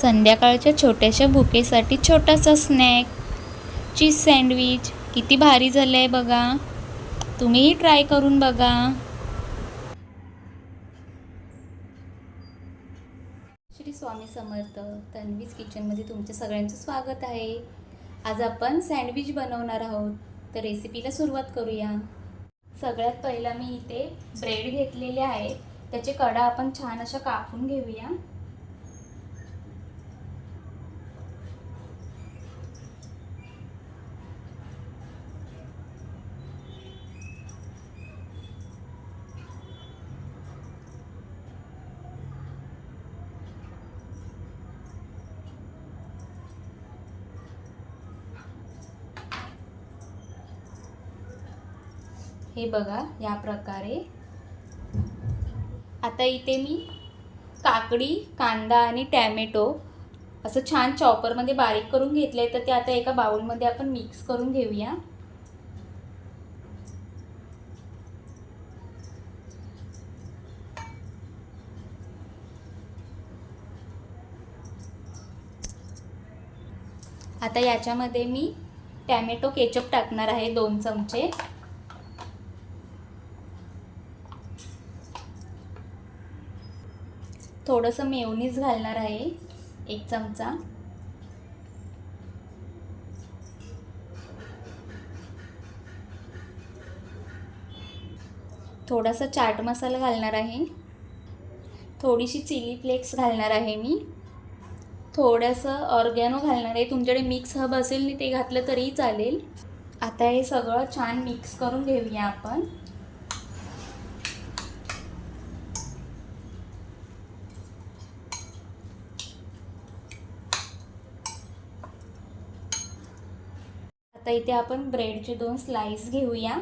संध्याकाळच्या छोट्याशा भुकेसाठी छोटासा स्नॅक चीज सँडविच किती भारी झालं आहे बघा. तुम्हीही ट्राय करून बघा. श्री स्वामी समर्थ तन्वीज किचनमध्ये तुमच्या सगळ्यांचं स्वागत आहे. आज आपण सँडविच बनवणार आहोत. तर रेसिपीला सुरुवात करूया. सगळ्यात पहिला मी इथे ब्रेड घेतलेले आहे त्याचे कडा आपण छान अशा कापून घेऊया. हे बघा या प्रकारे. आता इथे मी काकडी कांदा आणि टॅमॅटो असं छान चॉपरमध्ये बारीक करून घेतलं आहे तर ते आता एका बाउलमध्ये आपण मिक्स करून घेऊया. आता याच्यामध्ये मी टॅमॅटो केचप टाकणार आहे दोन चमचे. थोडंसं मेवनीज घालणार आहे. एक चमचा. थोडासा चाट मसाला घालणार आहे. थोडीशी चिली फ्लेक्स घालणार आहे मी. थोडंसं ऑर्गॅनो घालणार आहे. तुमच्याकडे मिक्स हब असेल ते घातलं तरी चालेल. आता हे सगळं छान मिक्स करून घेऊया आपण. आता इथे आपण ब्रेडचे दोन स्लाइस घेऊया.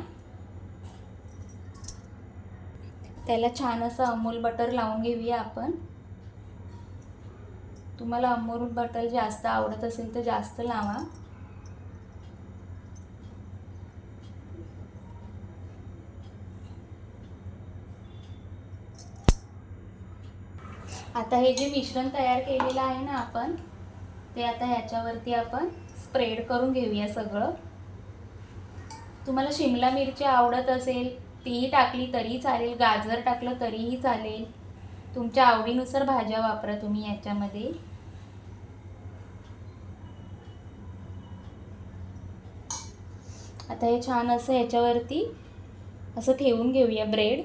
त्याला छान असं अमूल बटर लावून घेऊया आपण. तुम्हाला अमूल बटर जास्त आवडत असेल तर जास्त लावा. आता हे जे मिश्रण तयार केलेलं आहे ना आपण ते आता ह्याच्यावरती आपण स्प्रेड करून घेऊया सगळं. तुम्हाला शिमला मिरची आवडत असेल तीही टाकली तरी चालेल गाजर टाकलं तरीही चालेल. तुमच्या आवडीनुसार भाज्या वापरा तुम्ही याच्यामध्ये. आता हे छान असं याच्यावरती असं ठेवून घेऊया ब्रेड.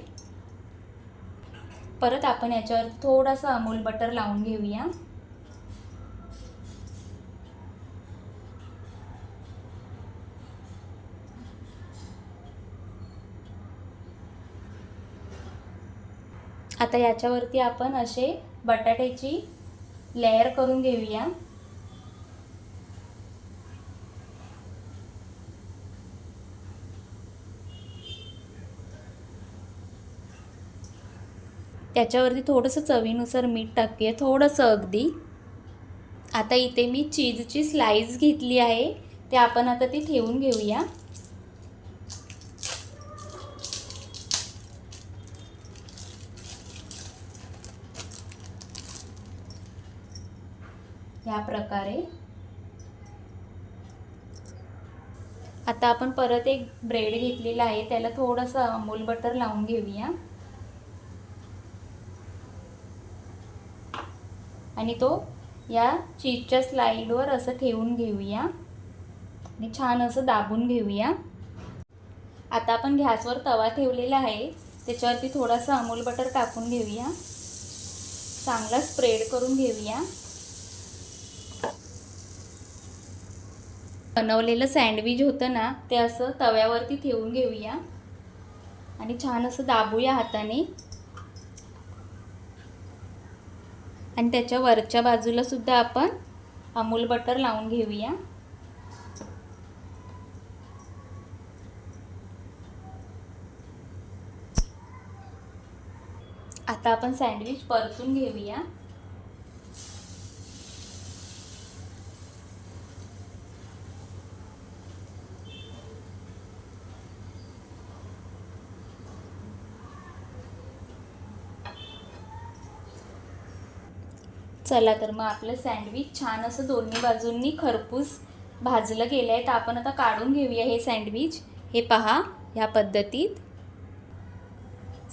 परत आपण याच्यावर थोडासा अमूल बटर लावून घेऊया. आता याच्यावरती आपण असे बटाट्याची लेअर करून घेऊया. त्याच्यावरती थोडंसं चवीनुसार मीठ टाकते थोडंसं अगदी. आता इथे मी चीजची स्लाईस घेतली आहे ते आपण आता ती ठेवून घेऊया. या प्रकारे आता आपण परत एक ब्रेड घेतलेला आहे त्याला थोडंसं अमूल बटर लावून घेऊया. आणि तो या चीजच्या स्लाईडवर असं ठेवून घेऊया. आणि छान असं दाबून घेऊया. आता आपण गॅसवर तवा ठेवलेला आहे त्याच्यावरती थोडासा अमूल बटर टाकून घेऊया. चांगला स्प्रेड करून घेऊया. बनवलेलं सँडविच होतं ना ते असं तव्यावरती ठेवून घेऊया. आणि छान असं दाबूया हाताने. आणि त्याच्या वरच्या बाजूला सुद्धा आपण अमूल बटर लावून घेऊया. आता आपण सँडविच परतून घेऊया. चला तर मग आपलं सँडविच छान असं दोन्ही बाजूंनी खरपूस भाजलं गेलं आहे. तर आपण आता काढून घेऊया हे सँडविच. हे पहा ह्या पद्धतीत.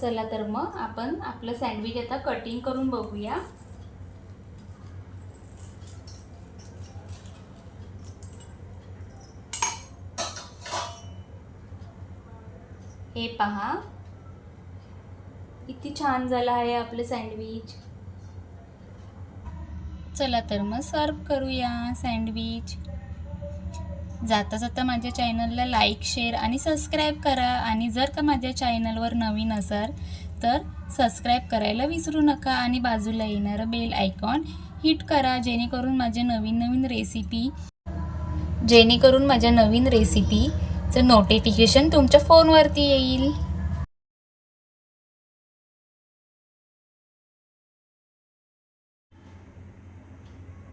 चला तर मग आपण आपलं सँडविच आता कटिंग करून बघूया. हे पहा. किती छान झालं आहे आपलं सँडविच. चला तर मग सर्व करूया सँडविच. जाता जाता माझ्या चॅनलला लाईक शेअर आणि सबस्क्राईब करा. आणि जर का माझ्या चॅनलवर नवीन असाल तर सबस्क्राईब करायला विसरू नका आणि बाजूला येणारं बेल आयकॉन हिट करा जेणेकरून माझ्या नवीन नवीन रेसिपी जेणेकरून माझ्या नवीन रेसिपीचं नोटिफिकेशन तुमच्या फोनवरती येईल.